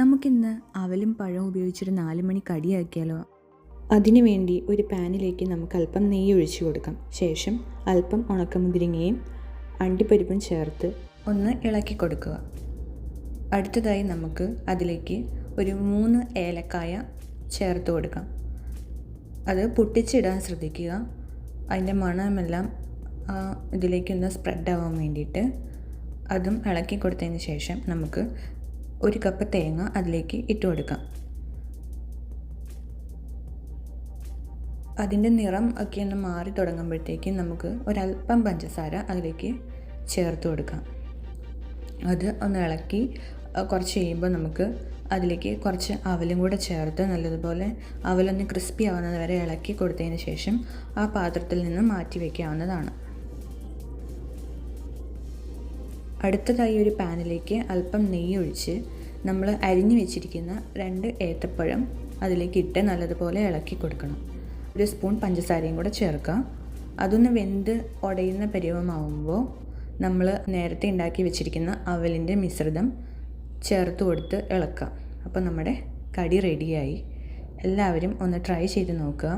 നമുക്കിന്ന് അവലും പഴവും ഉപയോഗിച്ചൊരു നാല് മണി കടിയാക്കിയാലോ? അതിനുവേണ്ടി ഒരു പാനിലേക്ക് നമുക്ക് അല്പം നെയ്യ് ഒഴിച്ചു കൊടുക്കാം. ശേഷം അല്പം ഉണക്കമുതിരിങ്ങയും അണ്ടിപ്പരിപ്പും ചേർത്ത് ഒന്ന് ഇളക്കി കൊടുക്കുക. അടുത്തതായി നമുക്ക് അതിലേക്ക് ഒരു മൂന്ന് ഏലക്കായ ചേർത്ത് കൊടുക്കാം. അത് പൊട്ടിച്ചിടാൻ ശ്രദ്ധിക്കുക. അതിന്റെ മണമെല്ലാം ഇതിലേക്കൊന്ന് സ്പ്രെഡ് ആവാൻ വേണ്ടിയിട്ട് അതും ഇളക്കി കൊടുത്തതിന് ശേഷം നമുക്ക് ഒരു കപ്പ് തേങ്ങ അതിലേക്ക് ഇട്ട് കൊടുക്കാം. അതിന്റെ നിറം ഒക്കെ ഒന്ന് മാറി തുടങ്ങുമ്പോഴത്തേക്കും നമുക്ക് ഒരല്പം പഞ്ചസാര അതിലേക്ക് ചേർത്ത് കൊടുക്കാം. അത് ഒന്ന് ഇളക്കി കുറച്ച് കഴിയുമ്പോൾ നമുക്ക് അതിലേക്ക് കുറച്ച് അവലും കൂടെ ചേർത്ത് നല്ലതുപോലെ അവലൊന്ന് ക്രിസ്പി ആവുന്നത് വരെ ഇളക്കി കൊടുത്തതിന് ശേഷം ആ പാത്രത്തിൽ നിന്ന് മാറ്റി വയ്ക്കാവുന്നതാണ്. അടുത്തതായി ഒരു പാനിലേക്ക് അല്പം നെയ്യ് ഒഴിച്ച് നമ്മൾ അരിഞ്ഞു വെച്ചിരിക്കുന്ന രണ്ട് ഏത്തപ്പഴം അതിലേക്ക് ഇട്ട് നല്ലതുപോലെ ഇളക്കി കൊടുക്കണം. ഒരു സ്പൂൺ പഞ്ചസാരയും കൂടെ ചേർക്കാം അതൊന്ന് വെന്ത് ഉടയുന്ന പരുവമാവുമ്പോൾ നമ്മൾ നേരത്തെ ഉണ്ടാക്കി വെച്ചിരിക്കുന്ന അവലിന്റെ മിശ്രിതം ചേർത്ത് കൊടുത്ത് ഇളക്കാം അപ്പോൾ നമ്മുടെ കടി റെഡിയായി എല്ലാവരും ഒന്ന് ട്രൈ ചെയ്ത് നോക്കുക.